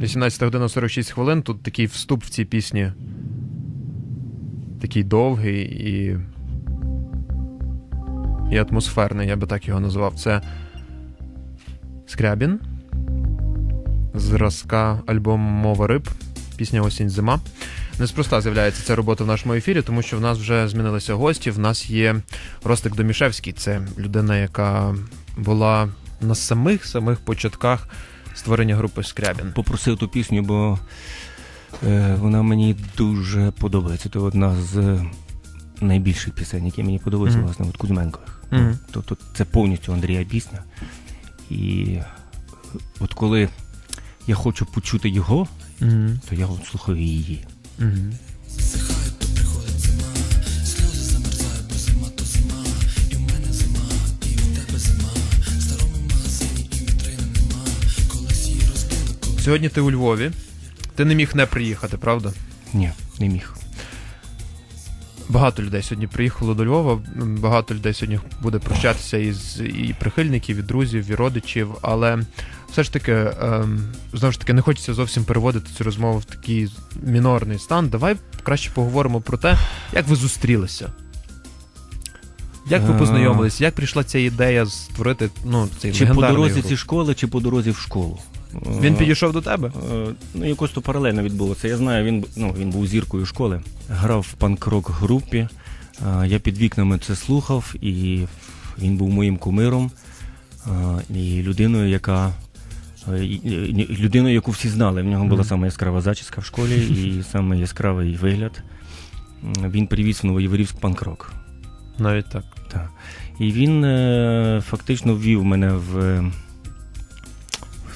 18 година 46 хвилин. Тут такий вступ в цій пісні. Такий довгий і. І атмосферний, я би так його назвав. Це Скрябін. Зразка альбому Мова риб. Пісня Осінь зима. Неспроста з'являється ця робота в нашому ефірі, тому що в нас вже змінилися гості. В нас є Ростик Домішевський. Це людина, яка була на самих самих початках створення групи Скрябін. Попросив ту пісню, бо е, вона мені дуже подобається. Це одна з найбільших пісень, які мені подобаються, Мгм. власне, от Кузьменкових. Мгм. Тобто це повністю Андрія пісня. І от коли я хочу почути його, Угу. то я от слухаю її. Сьогодні ти у Львові. Ти не міг не приїхати, правда? Ні, не міг. Багато людей сьогодні приїхало до Львова. Багато людей сьогодні буде прощатися із і прихильників, і друзів, і родичів. Але все ж таки, ем, знову ж таки, не хочеться зовсім переводити цю розмову в такий мінорний стан. Давай краще поговоримо про те, як ви зустрілися. Як ви Е. познайомилися? Як прийшла ця ідея створити ну, цей Чи по легендарний дорозі гурт? зі школи, чи по дорозі в школу. Він Е, підійшов до тебе? Е, Ну, якось то паралельно відбулося. Я знаю, він, ну, він був зіркою школи, грав в панк-рок групі. Е, Я під вікнами це слухав, і він був моїм кумиром і людиною, яка. Людиною, яку всі знали. В нього була саме яскрава зачіска в школі і саме яскравий вигляд. Він привіз в Новоєврівськ панк-рок. Навіть так. Так. І він фактично ввів мене в,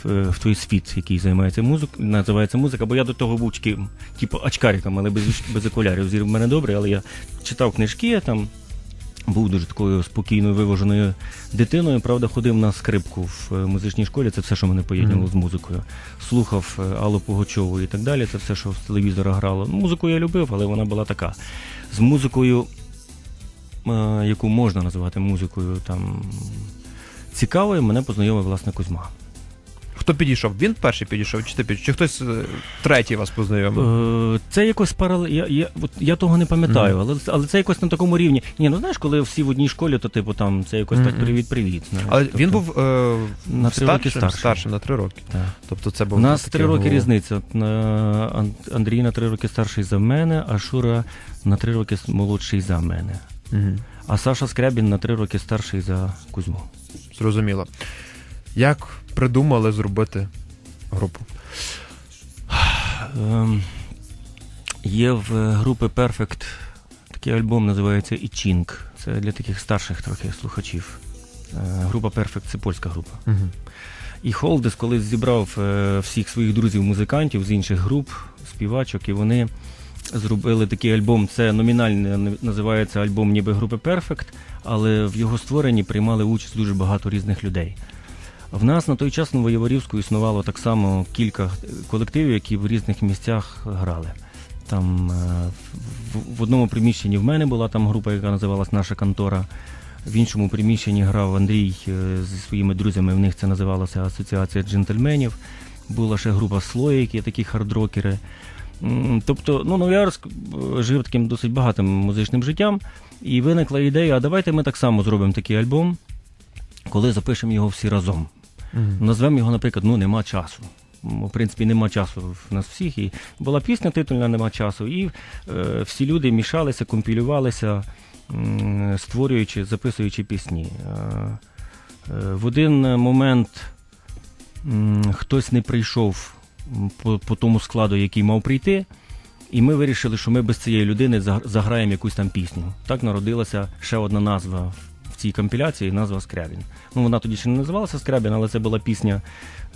в, в той світ, який займається музикою, називається музика, бо я до того був тільки, типу, очкариком, але без, без окулярів. Зір в мене добре, але я читав книжки, я там був дуже такою спокійною, виваженою дитиною. Правда, ходив на скрипку в е, музичній школі, це все, що мене поєднало Мгм. з музикою. Слухав е, Аллу Пугачову і так далі. Це все, що з телевізора грало. Ну, Музику я любив, але вона була така. З музикою е, яку можна називати музикою там цікавою, мене познайомив власне Кузьма. Хто підійшов? Він перший підійшов, чи ти підійшов? Чи хтось е, третій вас познайомив? Е, Це якось паралель. Я, я, от я того не пам'ятаю, але, але це якось на такому рівні. Ні, ну знаєш, коли всі в одній школі, то типу там це якось так привіт-привіт. Але Тобто, він був е, на три роки старшим, старшим на три роки. так. Тобто це був У нас три роки гол. різниця. Ан- Андрій на три роки старший за мене, а Шура на три роки молодший за мене. Мгм. А Саша Скрябін на три роки старший за Кузьму. Зрозуміло. Як придумали зробити групу? Ем, Є в групи Perfect такий альбом, називається Ічінг. Це для таких старших трохи слухачів. Е, Група Perfect це польська група. Угу. І Холдес колись зібрав е, всіх своїх друзів-музикантів з інших груп, співачок, і вони зробили такий альбом. Це номінально називається альбом ніби групи Perfect, але в його створенні приймали участь дуже багато різних людей. В нас на той час в Новоєворівську існувало так само кілька колективів, які в різних місцях грали. Там е, в, одному приміщенні в мене була там група, яка називалась Наша контора. В іншому приміщенні грав Андрій е, зі своїми друзями. В них це називалося Асоціація джентльменів. Була ще група Слоїк, є такі хардрокери. Тобто, ну, Новоярськ е, жив таким досить багатим музичним життям, і виникла ідея: а давайте ми так само зробимо такий альбом, коли запишемо його всі разом. Назвемо його, наприклад, ну нема часу. В принципі, нема часу в нас всіх. І була пісня титульна Нема часу. І е, всі люди мішалися, компілювалися, м, створюючи, записуючи пісні. Е, е, в один момент хтось не прийшов по, по тому складу, який мав прийти. І ми вирішили, що ми без цієї людини заграємо якусь там пісню. Так народилася ще одна назва в цій компіляції, назва Скрябін. Ну, вона тоді ще не називалася Скрябін, але це була пісня,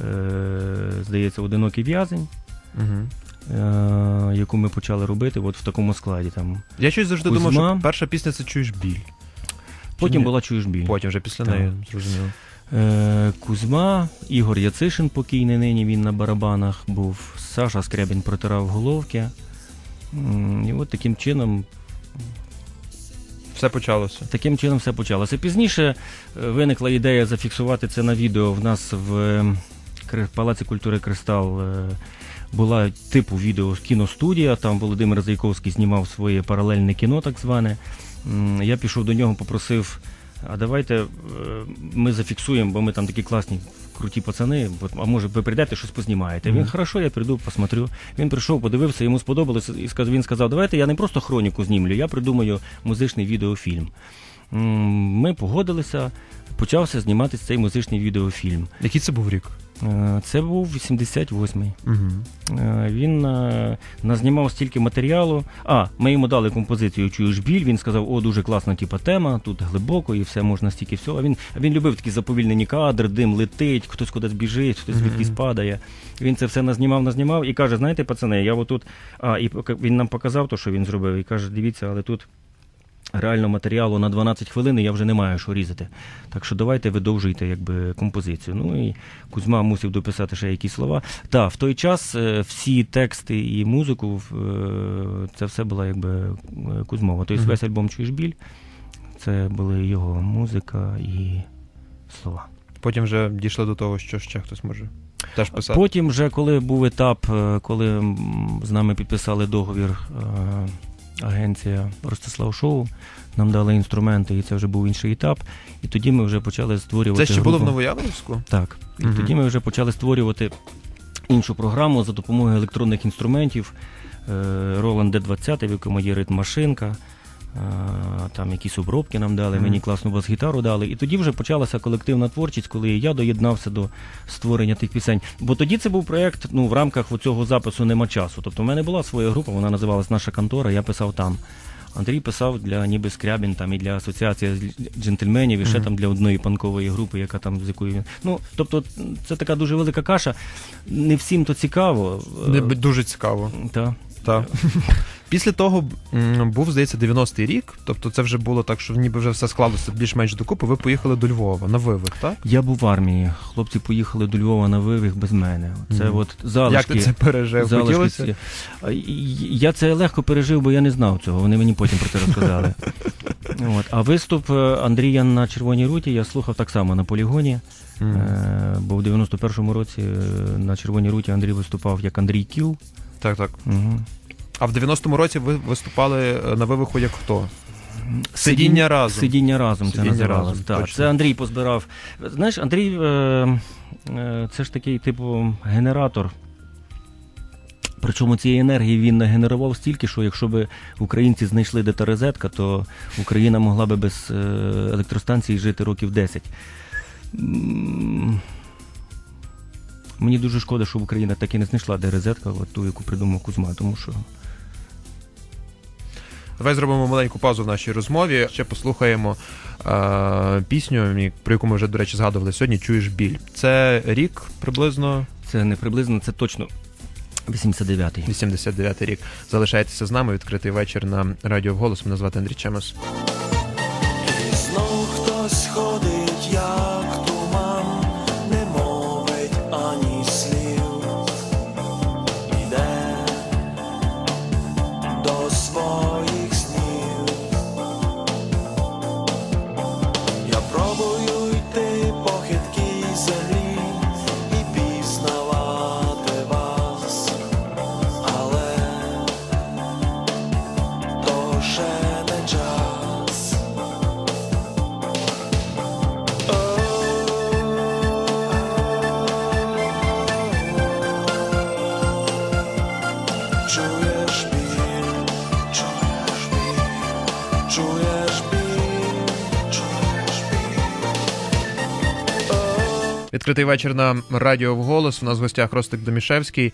е, здається, Одинокий в'язень, Угу. е, яку ми почали робити от в такому складі. Там. Я щось завжди Кузьма. думав, що перша пісня це чуєш біль. Потім ні? була Чуєш біль. Потім вже після Так. неї зрозуміло. Е, Кузьма, Ігор Яцишин, покійний нині він на барабанах був, Саша Скрябін протирав головки. І от таким чином Все почалося. Таким чином все почалося. Пізніше е, виникла ідея зафіксувати це на відео в нас в е, в Палаці культури Кристал е, була типу відео кіностудія. Там Володимир Зайковський знімав своє паралельне кіно, так зване. Я пішов до нього, попросив. А давайте е, ми зафіксуємо, бо ми там такі класні, круті пацани. А може ви прийдете, щось познімаєте? Він хорошо, я прийду, посмотрю. Він прийшов, подивився, йому сподобалося, і сказав, він сказав, давайте я не просто хроніку знімлю, я придумаю музичний відеофільм. Ми погодилися, почався зніматися цей музичний відеофільм. Який це був рік? Е, Це був 88-й. Угу. Е, Він е, назнімав стільки матеріалу. А, ми йому дали композицію Чуєш біль. Він сказав, о, дуже класна типа, тема, тут глибоко і все можна стільки всього. А він, він любив такі заповільнені кадри, дим летить, хтось кудись біжить, хтось Мгм. звідкись падає. Він це все назнімав, назнімав і каже: знаєте, пацани, я отут. А, і він нам показав те, що він зробив, і каже, дивіться, але тут. Реально матеріалу на 12 хвилин і я вже не маю що різати. Так що давайте видовжуйте якби, композицію. Ну і Кузьма мусив дописати ще якісь слова. Так, в той час е, всі тексти і музику е, це все була якби Кузьмова. Тобто весь альбом Чуєш біль. Це були його музика і слова. Потім вже дійшли до того, що ще хтось може теж писати. Потім, вже коли був етап, е, коли з нами підписали договір агенція Ростислав Шоу, нам дали інструменти, і це вже був інший етап. І тоді ми вже почали створювати. Це ще було в групу. Новояворівську? Так. І угу. тоді ми вже почали створювати іншу програму за допомогою електронних інструментів. Роланд Roland D20, в якому є ритм-машинка. е, Там якісь обробки нам дали, мені класну бас-гітару дали. І тоді вже почалася колективна творчість, коли я доєднався до створення тих пісень. Бо тоді це був проєкт ну, в рамках цього запису нема часу. Тобто в мене була своя група, вона називалась Наша контора, я писав там. Андрій писав для ніби Скрябін там і для асоціації джентльменів, і ще Мгм. там для одної панкової групи, яка там з якою він. Ну, тобто, це така дуже велика каша. Не всім то цікаво. Не, дуже цікаво. Та. Після того був, здається, 90-й рік. Тобто це вже було так, що ніби вже все склалося більш-менш докупи. Ви поїхали до Львова на вивих, так? Я був в армії. Хлопці поїхали до Львова на вивих без мене. Це Мгм. от залишки. Як ти це пережив? залишки Хотілося? Я це легко пережив, бо я не знав цього. Вони мені потім про це розказали. От. А виступ е, Андрія на Червоній руті я слухав так само на полігоні. Е, Бо в 91-му році е, на Червоній руті Андрій виступав як Андрій Кіл. Так, так. Угу. А в 90-му році ви виступали е, на вивиху як хто? Сидіння разом. Сидіння разом це називалось. разом, так. Це Андрій позбирав. Знаєш, Андрій е, е, це ж такий, типу, генератор. Причому цієї енергії він нагенерував стільки, що якщо б українці знайшли де та розетка, то Україна могла би без електростанції жити років 10. Мені дуже шкода, що Україна так і не знайшла де розетка, от ту, яку придумав Кузьма, тому що Давай зробимо маленьку паузу в нашій розмові. Ще послухаємо е, пісню, про яку ми вже, до речі, згадували сьогодні. Чуєш біль. Це рік приблизно це не приблизно, це точно 89-й. 89-й рік. Залишайтеся з нами. Відкритий вечір на радіо «Вголос». Мене звати Андрій Чемес. Відкритий вечір на радіо «Вголос». У нас в гостях Ростик Домішевський,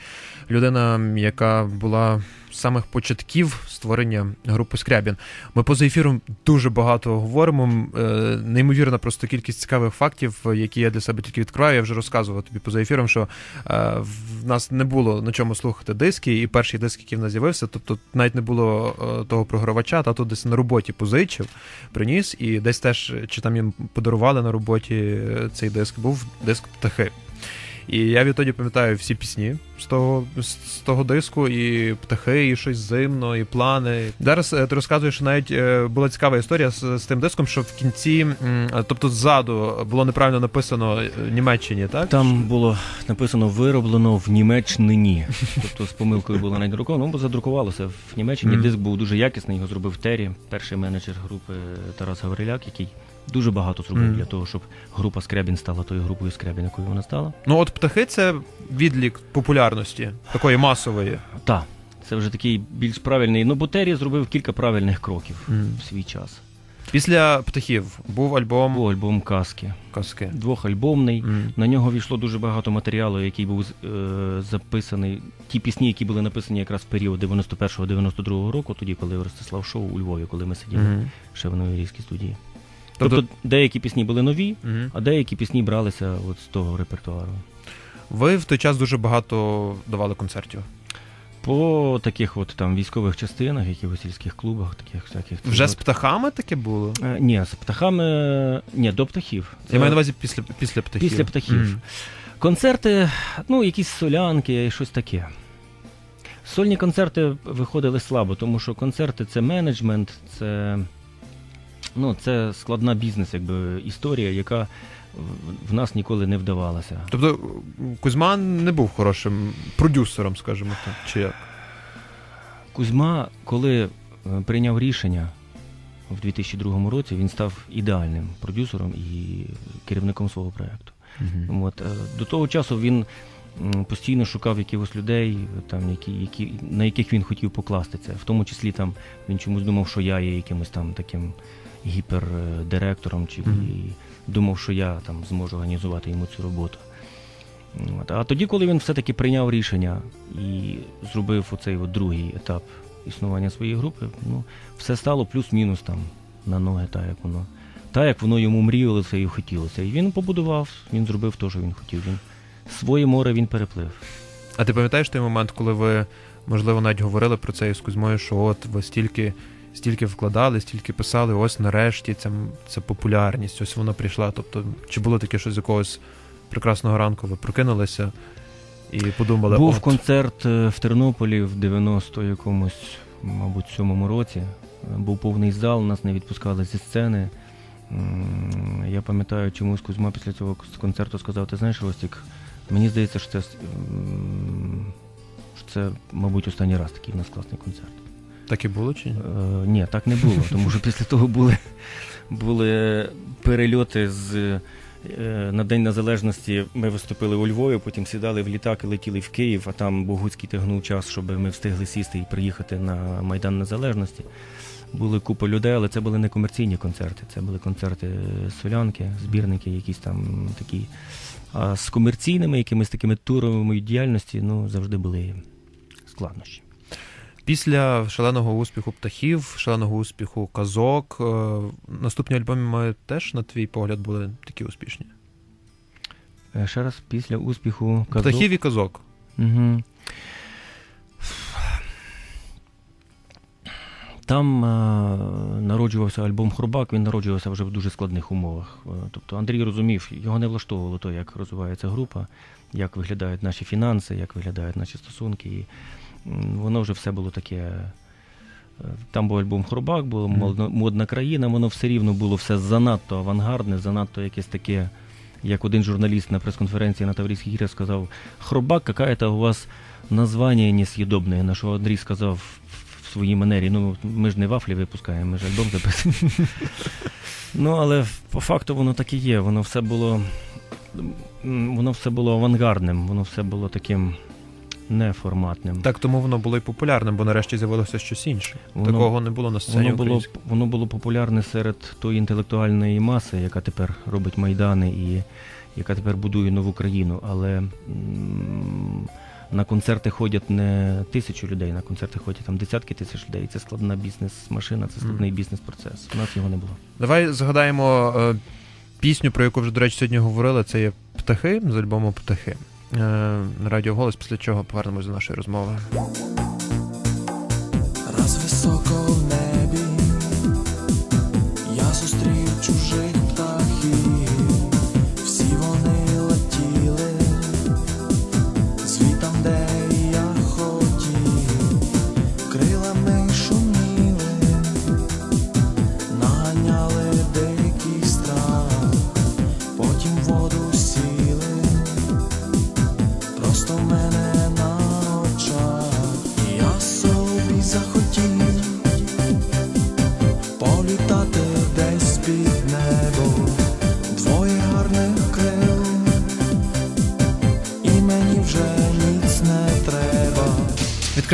людина, яка була з самих початків створення групи Скрябін. Ми поза ефіром дуже багато говоримо. е, Неймовірна просто кількість цікавих фактів, які я для себе тільки відкриваю. Я вже розказував тобі поза ефіром, що е, в нас не було на чому слухати диски, і перший диск, який в нас з'явився, тобто навіть не було е, того програвача, тато десь на роботі позичив, приніс, і десь теж чи там їм подарували на роботі е, цей диск, був диск птахи. І я відтоді пам'ятаю всі пісні, з того, з, того диску, і птахи, і щось зимно, і плани. Зараз е, ти розказуєш, що навіть е, була цікава історія з, з тим диском, що в кінці, е, тобто ззаду було неправильно написано Німеччині, так? Там було написано вироблено в Німеччині. Тобто з помилкою було навіть друковано, ну, бо задрукувалося в Німеччині. Мгм. Диск був дуже якісний, його зробив Террі, перший менеджер групи Тарас Гавриляк, який дуже багато зробив Мгм. для того, щоб група Скрябін стала тою групою Скрябін, якою вона стала. Ну от птахи це відлік популярності, такої масової. Так, це вже такий більш правильний. Ну, бо Террі зробив кілька правильних кроків в свій час. Після птахів був альбом Був альбом Казки, казки. двохальбомний. М. На нього війшло дуже багато матеріалу, який був е, записаний. Ті пісні, які були написані якраз в період 91-92 року, тоді, коли Ростислав шоу у Львові, коли ми сиділи Мгм. ще в Новоїрській студії. Тобто- Тобто, деякі пісні були нові, Мгм. а деякі пісні бралися от з того репертуару. Ви в той час дуже багато давали концертів. По таких от там військових частинах, якихось сільських клубах, таких всяких. Вже з птахами таке було? Е, Ні, з птахами. Ні, до птахів. Я маю на увазі після, після птахів. Після птахів. Мгм. Концерти, ну, якісь солянки, щось таке. Сольні концерти виходили слабо, тому що концерти це менеджмент, це, ну, це складна бізнес, якби історія, яка в- нас ніколи не вдавалося. Тобто Кузьма не був хорошим продюсером, скажімо так. Чи як? Кузьма, коли е, прийняв рішення в 2002 році, він став ідеальним продюсером і керівником свого проєкту. От, е, до того часу він постійно шукав якихось людей, там, які, які, на яких він хотів покласти це. В тому числі там, він чомусь думав, що я є якимось там таким гіпердиректором, чи Мгм. і думав, що я там зможу організувати йому цю роботу. От. А тоді, коли він все-таки прийняв рішення і зробив оцей от другий етап існування своєї групи, ну, все стало плюс-мінус там на ноги, так як воно. Так, як воно йому мріялося і хотілося. І він побудував, він зробив те, що він хотів. Він своє море він переплив. А ти пам'ятаєш той момент, коли ви, можливо, навіть говорили про це із Кузьмою, що от ви стільки, стільки вкладали, стільки писали, ось нарешті ця, ця популярність, ось вона прийшла. Тобто, чи було таке щось з якогось прекрасного ранку, ви прокинулися і подумали, Був от, концерт е, в Тернополі в 90 якомусь, мабуть, сьомому році. Був повний зал, нас не відпускали зі сцени. Я пам'ятаю, чомусь Кузьма після цього концерту сказав: ти знаєш, Ростік, мені здається, що це, що це, мабуть, останній раз такий в нас класний концерт. так і було чи ні? Е, ні, так не було, тому що після того були, були перельоти з. е, На День Незалежності ми виступили у Львові, потім сідали в літак і летіли в Київ, а там Богуцький тягнув час, щоб ми встигли сісти і приїхати на Майдан Незалежності. Були купа людей, але це були не комерційні концерти, це були концерти солянки, збірники, якісь там такі. А з комерційними якимись такими туровими діяльності ну, завжди були складнощі. Після шаленого успіху птахів, шаленого успіху казок, е, наступні альбоми мають теж, на твій погляд, були такі успішні. Е, Ще раз, після успіху казок. Птахів і казок. Угу. Там е, народжувався альбом Хробак, він народжувався вже в дуже складних умовах. Е, Тобто Андрій розумів, його не влаштовувало то, як розвивається група, як виглядають наші фінанси, як виглядають наші стосунки. І воно вже все було таке. е, Там був альбом Хробак, була модна, країна, воно все рівно було все занадто авангардне, занадто якесь таке, як один журналіст на прес-конференції на Таврійській гірі сказав: Хробак, какая-то у вас названня несъєдобне. На що Андрій сказав своїй манері: ну, ми ж не вафлі випускаємо, ми ж альбом записуємо. Ну, але по факту воно так і є. Воно все було. Воно все було авангардним, воно все було таким неформатним. Так тому воно було і популярним, бо нарешті з'явилося щось інше. Воно- Такого не було на сцені. Воно було, воно було популярне серед тої інтелектуальної маси, яка тепер робить майдани і яка тепер будує нову країну. Але м, на концерти ходять не тисячу людей, на концерти ходять там десятки тисяч людей. Це складна бізнес-машина, це складний бізнес-процес. У нас його не було. Давай згадаємо е, пісню, про яку вже, до речі, сьогодні говорили. Це є птахи з альбому Птахи. Е, на радіо голос, після чого повернемось до нашої розмови. Раз високо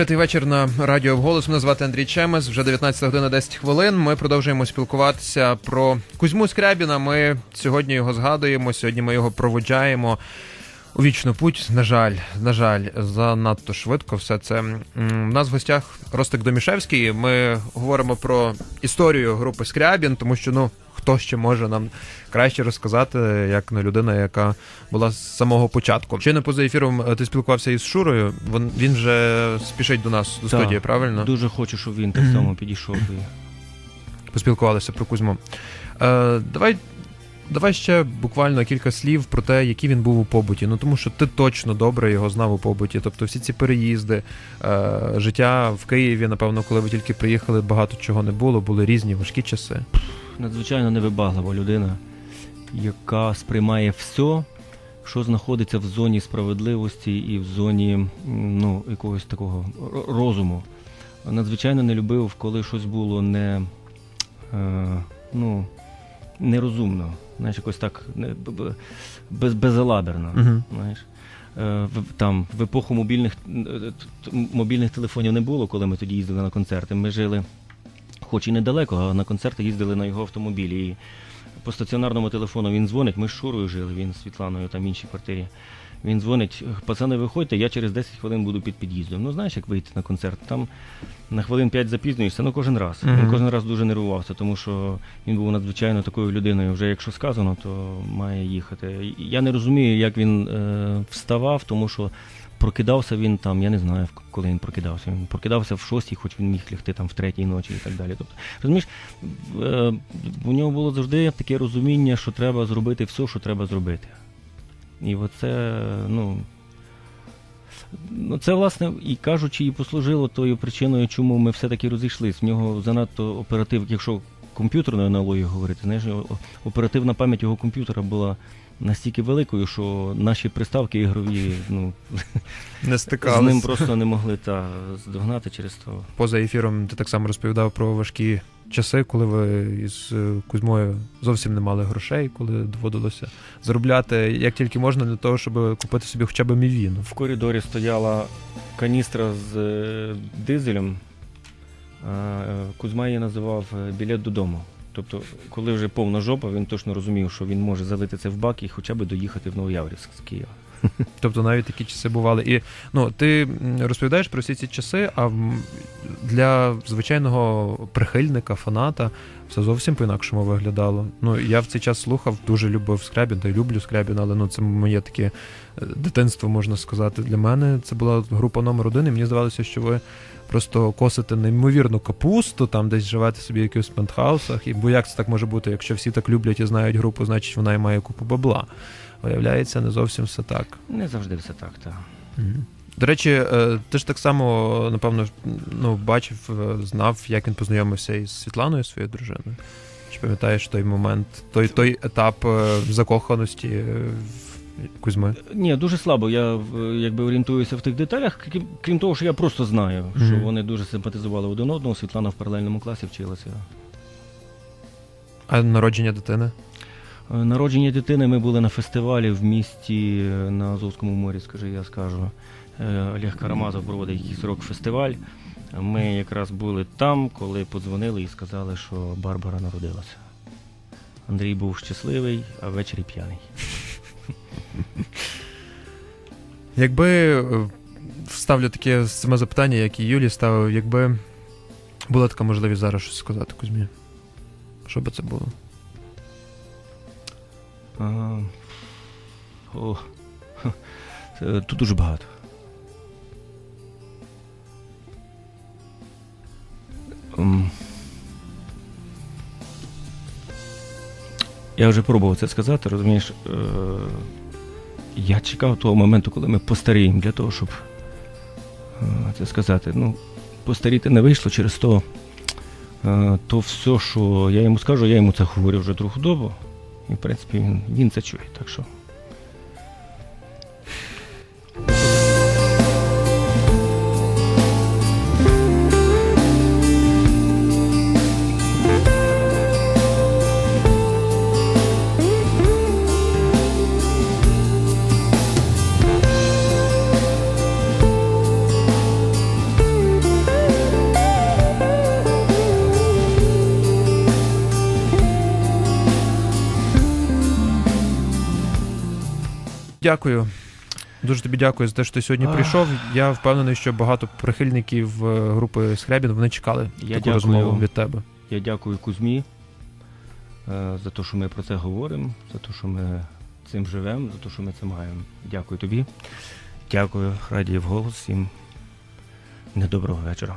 Відкритий вечір на радіо «Вголос». Мене звати Андрій Чемес. Вже 19 година 10 хвилин. Ми продовжуємо спілкуватися про Кузьму Скрябіна. Ми сьогодні його згадуємо. Сьогодні ми його проводжаємо у вічну путь. На жаль, на жаль, занадто швидко все це. У нас в гостях Ростик Домішевський. Ми говоримо про історію групи Скрябін, тому що ну хто ще може нам краще розказати, як на людина, яка була з самого початку. Чи не поза ефіром е, ти спілкувався із Шурою. Він, він вже спішить до нас до Так, студії, правильно? Дуже хочу, щоб він так само підійшов. Поспілкувалися про Кузьму. Е, давай. Давай ще буквально кілька слів про те, який він був у побуті. Ну тому що ти точно добре його знав у побуті. Тобто всі ці переїзди, е, життя в Києві, напевно, коли ви тільки приїхали, багато чого не було, були різні важкі часи. Надзвичайно невибаглива людина, яка сприймає все, що знаходиться в зоні справедливості і в зоні ну, якогось такого розуму. Надзвичайно не любив, коли щось було не, е, ну, нерозумно. Знаєш, якось так без, безалаберно. Угу. Знаєш, Е, в, там, в епоху мобільних, е, мобільних телефонів не було, коли ми тоді їздили на концерти. Ми жили, хоч і недалеко, а на концерти їздили на його автомобілі. І по стаціонарному телефону він дзвонить. Ми з Шурою жили, він з Світланою там в іншій квартирі. Він дзвонить, пацани, виходьте, я через 10 хвилин буду під під'їздом. Ну, знаєш, як вийти на концерт? Там на хвилин 5 запізнюєшся, ну кожен раз. Мгм. Він кожен раз дуже нервувався, тому що він був надзвичайно такою людиною. Вже якщо сказано, то має їхати. Я не розумію, як він е, вставав, тому що прокидався він там, я не знаю, коли він прокидався. Він прокидався в шостій, хоч він міг лягти там в третій ночі і так далі. Тобто, розумієш, е, у нього було завжди таке розуміння, що треба зробити все, що треба зробити. І оце, ну. Ну, це, власне, і кажучи, і послужило тою причиною, чому ми все-таки розійшлись. В нього занадто оператив, якщо комп'ютерною аналогією говорити, знаєш, оперативна пам'ять його комп'ютера була настільки великою, що наші приставки ігрові ну, Не з ним просто не могли та здогнати через то. Поза ефіром ти так само розповідав про важкі часи, коли ви із е, Кузьмою зовсім не мали грошей, коли доводилося заробляти як тільки можна для того, щоб купити собі хоча б мівіну. В коридорі стояла каністра з е, дизелем. Е, Кузьма її називав е, білет додому. Тобто, коли вже повна жопа, він точно розумів, що він може залити це в бак і хоча б доїхати в Новояврівськ з Києва. Тобто навіть такі часи бували. І ну, ти розповідаєш про всі ці часи, а для звичайного прихильника, фаната все зовсім по-інакшому виглядало. Ну, я в цей час слухав, дуже любив Скрябін, та й люблю Скрябін, але ну, це моє таке е, дитинство, можна сказати. Для мене це була група номер один, і мені здавалося, що ви просто косите неймовірну капусту, там десь живете собі в якихось пентхаусах. І бо як це так може бути, якщо всі так люблять і знають групу, значить вона і має купу бабла. Виявляється, не зовсім все так. Не завжди все так, так. До речі, е, ти ж так само, напевно, ну, бачив, е, знав, як він познайомився із Світланою, своєю дружиною. Чи пам'ятаєш той момент, той, той етап е, закоханості в Кузьми? Ні, дуже слабо. Я якби орієнтуюся в тих деталях, крім, крім того, що я просто знаю, що вони дуже симпатизували один одному. Світлана в паралельному класі вчилася. А народження дитини? Е, Народження дитини ми були на фестивалі в місті е, на Азовському морі, скажи, я скажу. Е, Олег Карамазов проводить якийсь рок-фестиваль. Ми якраз були там, коли подзвонили і сказали, що Барбара народилася. Андрій був щасливий, а ввечері п'яний. Якби ставлю таке саме запитання, як і Юлі ставив, якби була така можливість зараз щось сказати Кузьмі, що би це було? О, тут дуже багато. Ем, Я вже пробував це сказати, розумієш. Е, я чекав того моменту, коли ми постаріємо для того, щоб е, це сказати. Ну, постаріти не вийшло через то, е, то все, що я йому скажу, я йому це говорю вже другу добу. І, в принципі, він, він це чує. Так що Дякую. Дуже тобі дякую за те, що ти сьогодні Ах. прийшов. Я впевнений, що багато прихильників е, групи Скрябін вони чекали Я таку дякую. розмову від тебе. Я дякую Кузьмі е, за те, що ми про це говоримо, за те, що ми цим живемо, за те, що ми це маємо. Дякую тобі. Дякую, Радіїв голос. Всім недоброго вечора.